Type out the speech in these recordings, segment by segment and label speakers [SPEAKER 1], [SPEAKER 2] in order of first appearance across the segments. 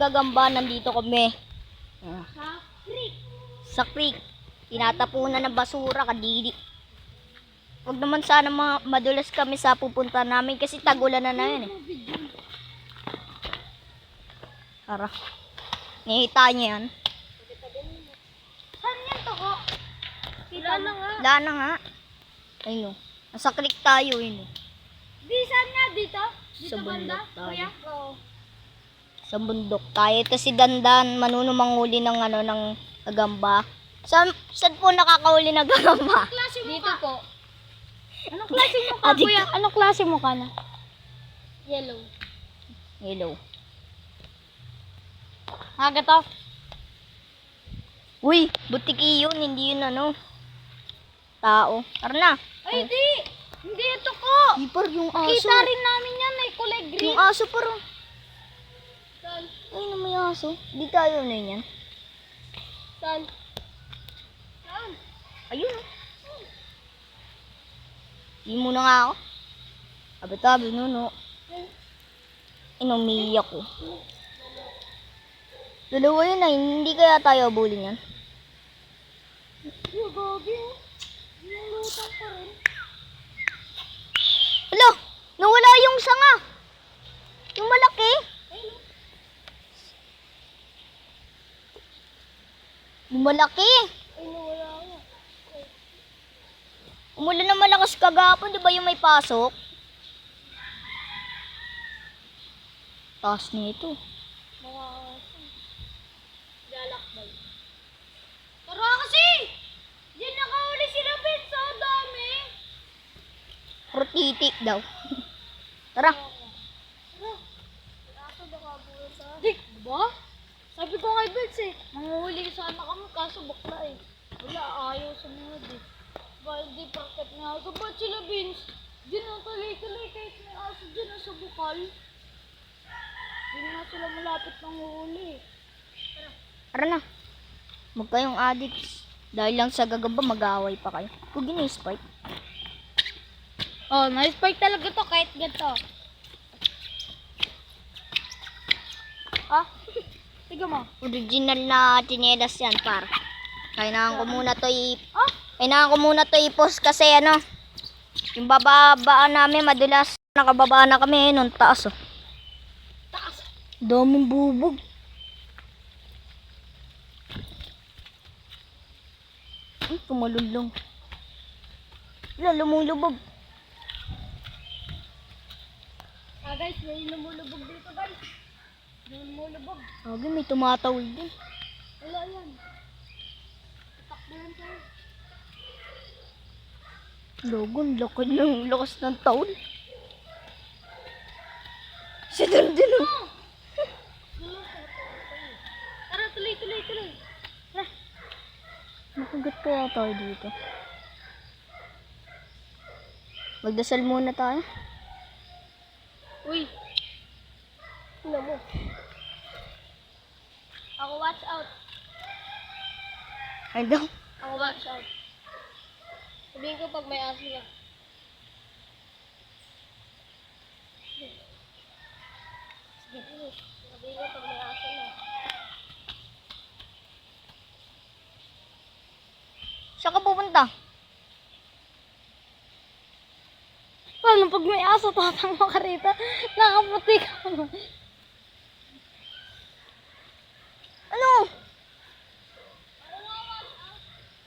[SPEAKER 1] gagamba, nandito kami. Ah,
[SPEAKER 2] Sa creek.
[SPEAKER 1] Sa creek. Tinatapunan ng basura, kadiri. Huwag naman sana mga madulas kami sa pupunta namin kasi tagulan na na yun eh. Tara. Nakita niyo yan.
[SPEAKER 2] Saan yan to ko? Kita na nga.
[SPEAKER 1] Wala na nga. Ayun o. Nasa creek tayo yun o.
[SPEAKER 2] Di saan nga dito? Dito
[SPEAKER 1] Sa
[SPEAKER 2] banda?
[SPEAKER 1] bundok tayo.
[SPEAKER 2] Kuya? Oo.
[SPEAKER 1] Sa bundok tayo. Ito si Dandan, manuno manghuli ng ano, ng gagamba. Saan, saan po nakakahuli ng gagamba?
[SPEAKER 2] Klase mo dito po. Anong klase mo ka,
[SPEAKER 1] dito.
[SPEAKER 2] kuya? Anong klase mo ka na? Yellow.
[SPEAKER 1] Hello.
[SPEAKER 2] Haga to?
[SPEAKER 1] Uy, butiki yun, hindi yun ano. Tao. Tara na.
[SPEAKER 2] Ay, di! Hindi ito ko!
[SPEAKER 1] Ipar yung
[SPEAKER 2] Kita rin namin yan eh, kulay green.
[SPEAKER 1] Yung aso parang. Na may aso. Di tayo na yan.
[SPEAKER 2] Saan? Saan?
[SPEAKER 1] Ayun. oh. Di mo na nga ako. Abi-tabi, nuno. Inumiyak ko. Dalawa yun ay, hindi kaya tayo abulin yan.
[SPEAKER 2] Yung gogi oh. Nilutang pa rin.
[SPEAKER 1] Hala, nawala yung sanga. Yung malaki. Yung malaki. Umulan na malakas kagapon, di ba yung may pasok? Taas nito.
[SPEAKER 2] Lalakbay. Tara kasi! Diyan nakahuli sila, Ben, sa dami.
[SPEAKER 1] Rotiti daw. Tara.
[SPEAKER 2] Tara. Baka buwan sa... Dik, ba? Sabi ko kay Bets eh, manguhuli sana kami kaso bakla eh. Wala, ayaw sumunod eh. Ba, hindi pakit nga. So, ba't sila Vince? Diyan ang tuloy-tuloy kahit may aso dyan na sa bukal. Hindi na sila malapit ng huli.
[SPEAKER 1] Tara na. Huwag kayong addicts. Dahil lang sa gagamba, mag-aaway pa kayo. Huwag yun yung spike.
[SPEAKER 2] Oh, nice fight talaga to kahit ganito. Ah, tiga mo.
[SPEAKER 1] Original na chinelas yan, par. Kailangan ko muna to i...
[SPEAKER 2] Ah,
[SPEAKER 1] Kailangan ko muna to i-post kasi ano, yung bababaan namin madulas. Nakababa na kami nung taas oh.
[SPEAKER 2] taas.
[SPEAKER 1] Daming bubog. Ay, tumalulong. Wala, lumulubog.
[SPEAKER 2] Ah, guys, may lumulubog dito, guys. May lumulubog.
[SPEAKER 1] Sabi, may tumatawid din.
[SPEAKER 2] Wala yan. Tatakbo yan tayo.
[SPEAKER 1] Logon, lakad ng lakas ng taon. Si Dundin oh.
[SPEAKER 2] Tara, tuloy, tuloy, tuloy. Tara.
[SPEAKER 1] Makagat kaya tayo dito. Magdasal muna tayo.
[SPEAKER 2] Uy. Tingnan mo. Ako watch out.
[SPEAKER 1] Daw.
[SPEAKER 2] Ako watch out. Sabihin ko pag may aso na. Sige. Sabihin ko pag may aso na.
[SPEAKER 1] Saan ka pupunta?
[SPEAKER 2] Paano pag may aso, tatang mo ka rito? Nakaputi ka mo.
[SPEAKER 1] Ano?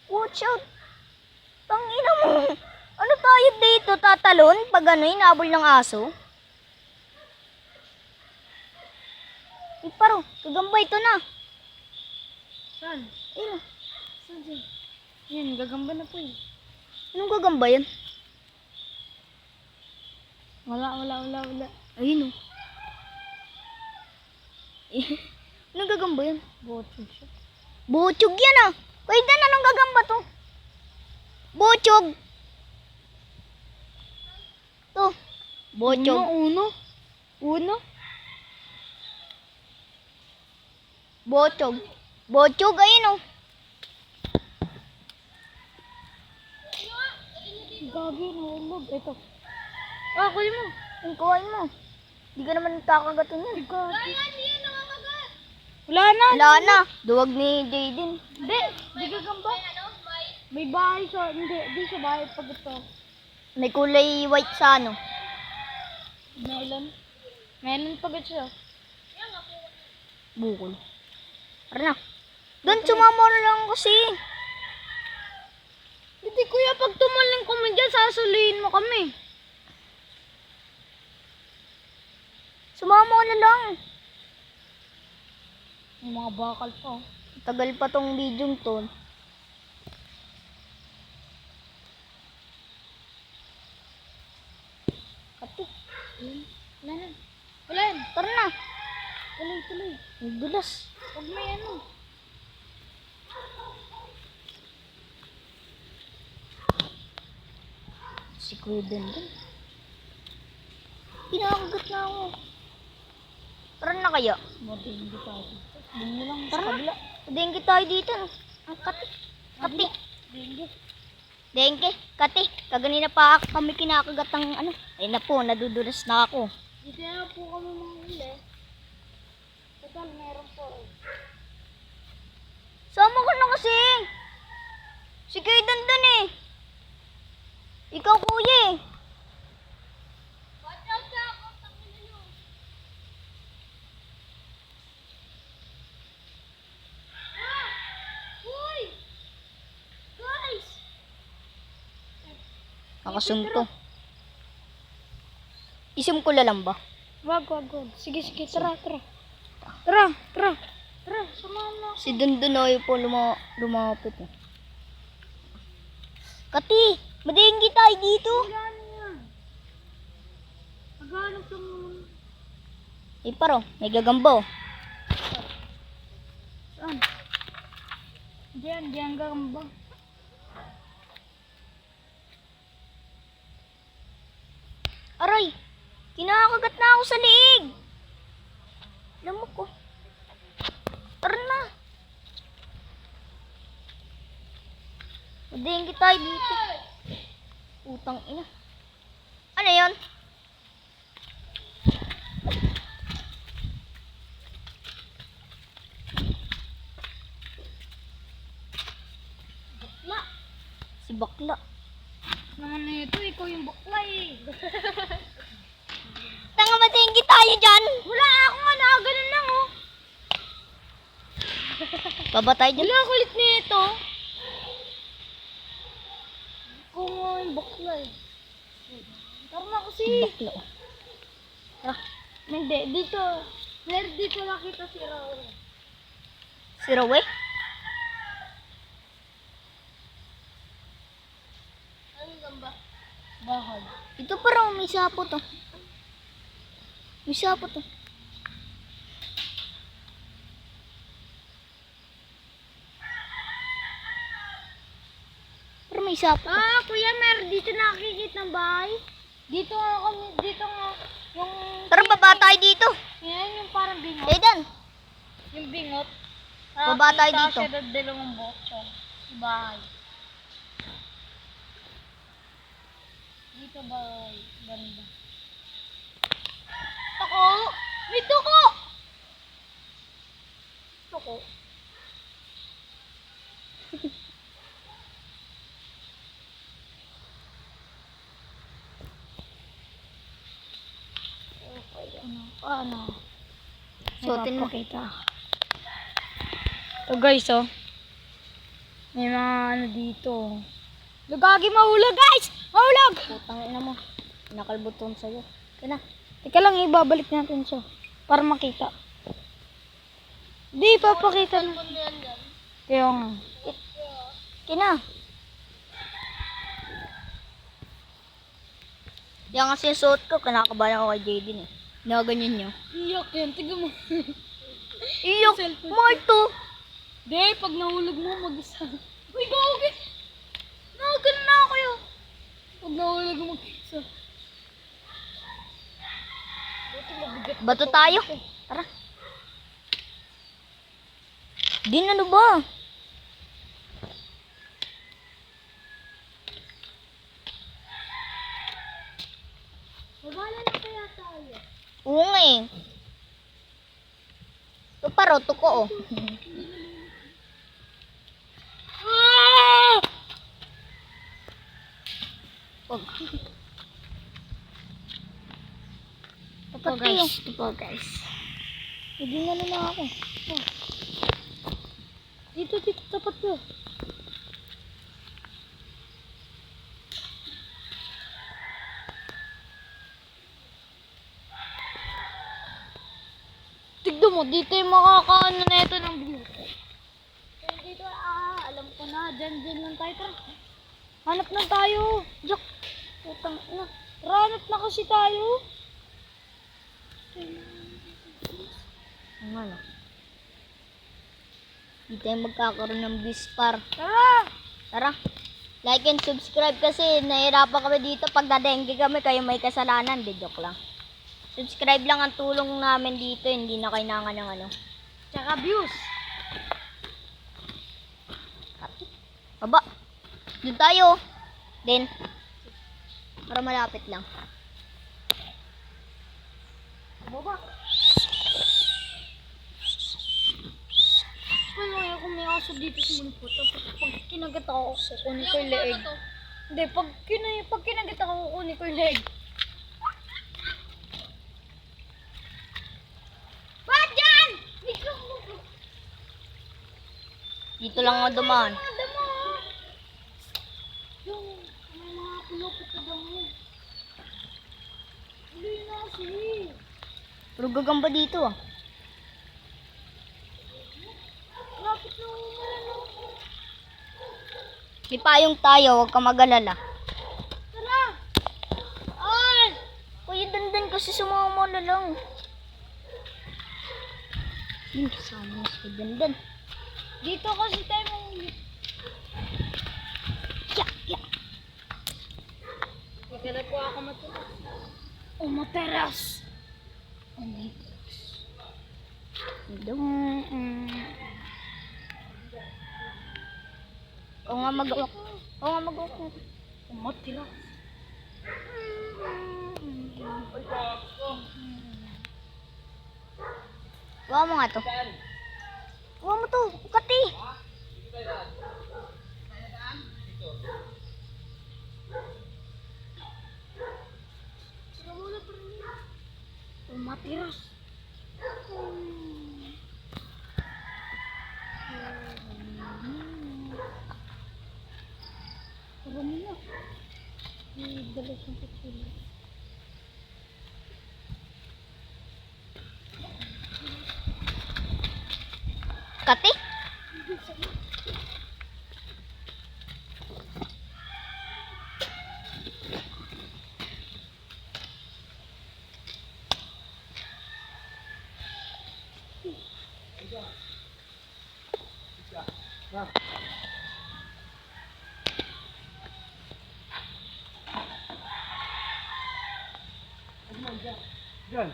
[SPEAKER 1] Watch out. Tangina mo. Ano tayo Tatalon? Pag ano, inabol ng aso? Iparo, kagamba ito na.
[SPEAKER 2] Saan?
[SPEAKER 1] Ayun.
[SPEAKER 2] Saan dyan? Yan, gagamba na po eh.
[SPEAKER 1] Anong gagamba yan?
[SPEAKER 2] Wala, wala, wala, wala.
[SPEAKER 1] Ayun oh. Anong gagamba yan?
[SPEAKER 2] Botog siya.
[SPEAKER 1] Butchog yan ah. Kuya Dan, anong gagamba to? Butchog. To. Butchog.
[SPEAKER 2] Uno, uno.
[SPEAKER 1] Butchog. Butchog, ayun oh.
[SPEAKER 2] Gagi, nahulog. Ito. Ah, kunin mo.
[SPEAKER 1] Ang kuhain mo. Hindi ka naman kakagatin yan.
[SPEAKER 2] Gagi. Ay, hindi yan nakakagat. Wala na.
[SPEAKER 1] Wala na. Duwag ni Jaden.
[SPEAKER 2] Hindi, di gagamba. May bahay sa, hindi, di sa bahay pag ito.
[SPEAKER 1] May kulay white sa ano.
[SPEAKER 2] Melon. Melon pag ito siya.
[SPEAKER 1] Bukol. Tara na. Doon, sumama na lang kasi.
[SPEAKER 2] Hindi kuya, pag tumaling kami dyan, sasulihin mo kami.
[SPEAKER 1] Sumama na lang.
[SPEAKER 2] Yung mga bakal pa.
[SPEAKER 1] Tagal pa tong video to. Kati.
[SPEAKER 2] Wala na. Wala yan.
[SPEAKER 1] Tara na.
[SPEAKER 2] Tuloy, tuloy.
[SPEAKER 1] Ang dulas.
[SPEAKER 2] Huwag may ano.
[SPEAKER 1] Si Kuya Dendon. Pinakagat na ako. Tara na kaya.
[SPEAKER 2] Matindi tayo. Doon mo lang sa kabila.
[SPEAKER 1] na. Dengke tayo dito. Ang kati. Kati.
[SPEAKER 2] Hindi.
[SPEAKER 1] Dengke. Kati. Kaganina pa kami kinakagat ng ano. Ay na po, nadudulas na ako.
[SPEAKER 2] Dito na po kami mga huli. Total, meron po. eh.
[SPEAKER 1] Sama ko na kasi. Si Kuya Dendon eh. Ikaw kuya eh.
[SPEAKER 2] Nyo. Ah!
[SPEAKER 1] Isum ko lang ba?
[SPEAKER 2] Wag, wag, wag. Sige, sige, tara, tara. Tara, tara. Tara, samahan mo.
[SPEAKER 1] Si Dundunoy po luma lumapit. eh. Kati, madinggi tayo dito.
[SPEAKER 2] Gano yan? Maghanap lang naman.
[SPEAKER 1] Eh paro, may gagambo.
[SPEAKER 2] Saan? Diyan, diyan gamba.
[SPEAKER 1] Aray, kinakagat na ako sa liig. Alam mo ko. Tara na. Madinggi tayo dito. Utang ina. Ano yon?
[SPEAKER 2] Bakla.
[SPEAKER 1] Si bakla.
[SPEAKER 2] Naman na ito, ikaw yung bakla eh.
[SPEAKER 1] Tayo dyan.
[SPEAKER 2] Wala ako nga, nakaganon lang oh.
[SPEAKER 1] Baba tayo dyan.
[SPEAKER 2] Wala kulit nito. Ikaw nga yung bakla eh. Tara na kasi.
[SPEAKER 1] Bakla.
[SPEAKER 2] Ah, hindi, dito. Meron dito nakita si Raul.
[SPEAKER 1] Si Rowe?
[SPEAKER 2] Ano gamba? Bahay.
[SPEAKER 1] Ito parang may sapo to. May sapo to. Pero may sapo. to.
[SPEAKER 2] Ah, kuya, meron dito nakikita ng bahay. Dito nga kami, dito nga, yung...
[SPEAKER 1] Tara, baba tayo dito.
[SPEAKER 2] Yan, yung parang bingot.
[SPEAKER 1] Eh, Dan.
[SPEAKER 2] Yung bingot.
[SPEAKER 1] Baba tayo dito.
[SPEAKER 2] siya ng dalawang botso. Sa bahay. Dito bahay. Ganda. Tuko! May tuko! Tuko. Ano? Ano?
[SPEAKER 1] Suotin mo.
[SPEAKER 2] Pakita. Ito guys, oh. May mga ano dito. Lugagi mahulog, guys! Mahulog!
[SPEAKER 1] Putang ina mo. Nakalbuton sa'yo. Kaya na.
[SPEAKER 2] Teka lang, ibabalik natin siya. Para makita. Di, papakita na. Kaya nga.
[SPEAKER 1] Kaya na. Yan kasi yung suot ko. Kanakabahan ako kay Jaden eh. Nakaganyan niyo.
[SPEAKER 2] Iyak yan, tiga mo.
[SPEAKER 1] Iyok! Marto!
[SPEAKER 2] Di, pag nahulog mo, mag-isa. Uy, gawag Nakagan na ako yun. Pag nahulog mo, mag-isa. Buti mabigat.
[SPEAKER 1] Bato tayo. Tara. Din ano ba?
[SPEAKER 2] Babala na kaya tayo.
[SPEAKER 1] Oo nga eh. Paro, tuko oh.
[SPEAKER 2] Ah!
[SPEAKER 1] Wag.
[SPEAKER 2] Guys, ito po guys.
[SPEAKER 1] Hindi na na ako.
[SPEAKER 2] Dito, dito, tapat ko. Tignan mo, dito yung makakaano na ito ng view. Kaya dito, ah, alam ko na, dyan, dyan lang tayo. Tara, hanap na tayo. Jack, putang na. Hanap na kasi tayo.
[SPEAKER 1] Ang ano? Hindi tayo magkakaroon ng bispar.
[SPEAKER 2] Tara!
[SPEAKER 1] Tara. Like and subscribe kasi nahirapan kami dito pag nadengge kami kayo may kasalanan. Di joke lang. Subscribe lang ang tulong namin dito. Hindi na kailangan ng ano.
[SPEAKER 2] Tsaka views.
[SPEAKER 1] Baba. Doon tayo. Then. Para malapit lang.
[SPEAKER 2] Baba. Ano kaya kung may aso dito sa multo? Tapos pag kinagat ako, kukunin ko yung leeg. Hindi, pag, kinay, pag kinagat ako, kukunin ko yung leeg. Ba't yan? Ikaw mo.
[SPEAKER 1] Dito lang ako dumaan.
[SPEAKER 2] Mga damo. Yung, may mga kulupit na damo. Hindi na kasi.
[SPEAKER 1] Pero gagamba dito ah.
[SPEAKER 2] Umano.
[SPEAKER 1] May payong tayo. Huwag ka mag-alala.
[SPEAKER 2] Tara! Ay!
[SPEAKER 1] Kuya dandan kasi sumama na lang. Yun, sama na si dandan.
[SPEAKER 2] Dito kasi tayo manghuli.
[SPEAKER 1] Yeah, yeah.
[SPEAKER 2] Maghanap po ako matulas. O
[SPEAKER 1] Dum, mm. Oo nga mag-uwak. Oo nga mag-uwak.
[SPEAKER 2] O materas.
[SPEAKER 1] Kuha mo nga to. Kuha mo to. Kati.
[SPEAKER 2] O materas. Tara mo na. May dala siyang kutsilyo.
[SPEAKER 1] Kati?
[SPEAKER 3] Diyan.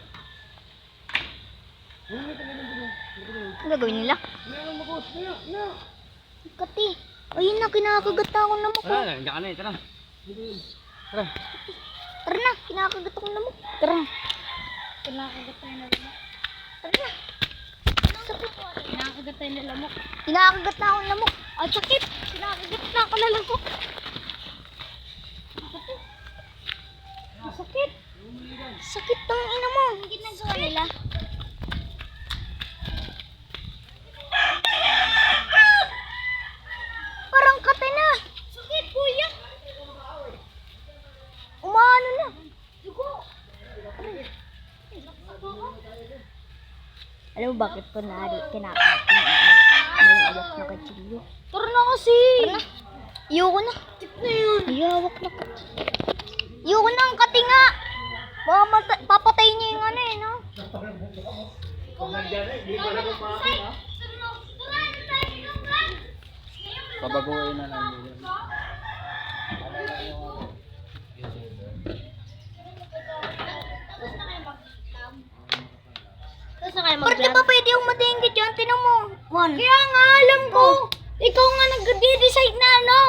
[SPEAKER 1] Ano gagawin nila?
[SPEAKER 3] Meron mo ko. Kaya, na.
[SPEAKER 1] Kati. Ayun na, kinakagat na ako ng lamok.
[SPEAKER 3] Tara, nandiyan ka na eh. Tara. Tara.
[SPEAKER 1] Tara na, kinakagat ako ng lamok. Tara.
[SPEAKER 2] Kinakagat tayo na lamok.
[SPEAKER 1] Tara na.
[SPEAKER 2] Kinakagat tayo na lamok.
[SPEAKER 1] Kinakagat na ako ng lamok.
[SPEAKER 2] Ang sakit! Kinakagat na ako na lamok. Ang sakit. Ang sakit.
[SPEAKER 1] Sakit ng ina mo.
[SPEAKER 2] Ang ginagawa nila.
[SPEAKER 1] Parang kati na.
[SPEAKER 2] Sakit, kuya!
[SPEAKER 1] Umano na.
[SPEAKER 2] Dugo!
[SPEAKER 1] Alam mo bakit ko ng lamok? May awak na kachilyo.
[SPEAKER 2] Tara na kasi!
[SPEAKER 1] Tara na. Iyoko na.
[SPEAKER 2] Sakit na yun!
[SPEAKER 1] May hawak na kachilyo. Iyoko na ang kati nga. Baka mata- papatayin niya yung ano eh, no?
[SPEAKER 3] Babaguhin na namin.
[SPEAKER 2] Tapos
[SPEAKER 1] di ba pwede yung madengge dyan? Tinan mo. One.
[SPEAKER 2] Kaya nga, alam ko! Ikaw nga nag-decide na ano!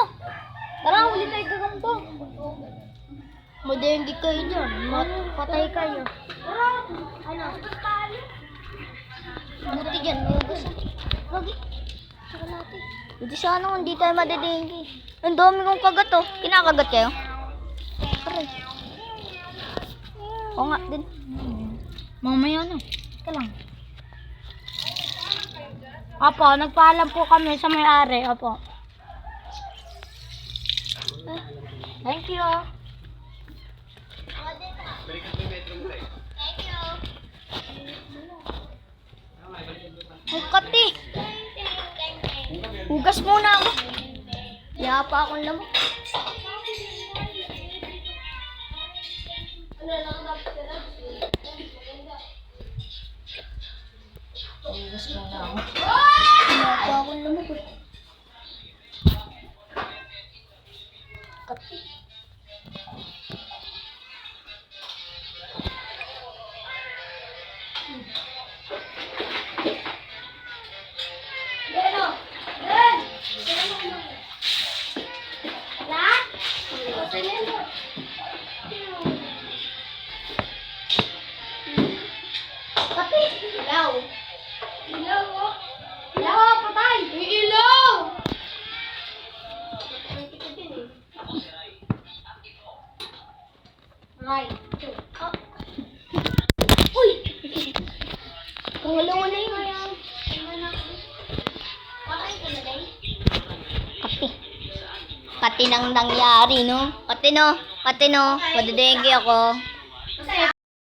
[SPEAKER 2] Tara, huli tayo gagambo.
[SPEAKER 1] Madengge kayo dyan. Mat- patay kayo.
[SPEAKER 2] Tara! Ano?
[SPEAKER 1] Buti dyan, may. Lagi. Chocolate. Buti sana kung hindi tayo madedengge. Ang dami kong kagat oh. Kinakagat kayo? Aray. Oo nga din.
[SPEAKER 2] Mamaya na. Ika lang. Opo, nagpaalam po kami sa may-ari. Opo. Thank you.
[SPEAKER 1] Ang kati. Hugas muna ako. Kaya pa akong lamok. Hugas muna ako. Nang nangyari, no? Kati, no? Kati, no? Madadenge ako.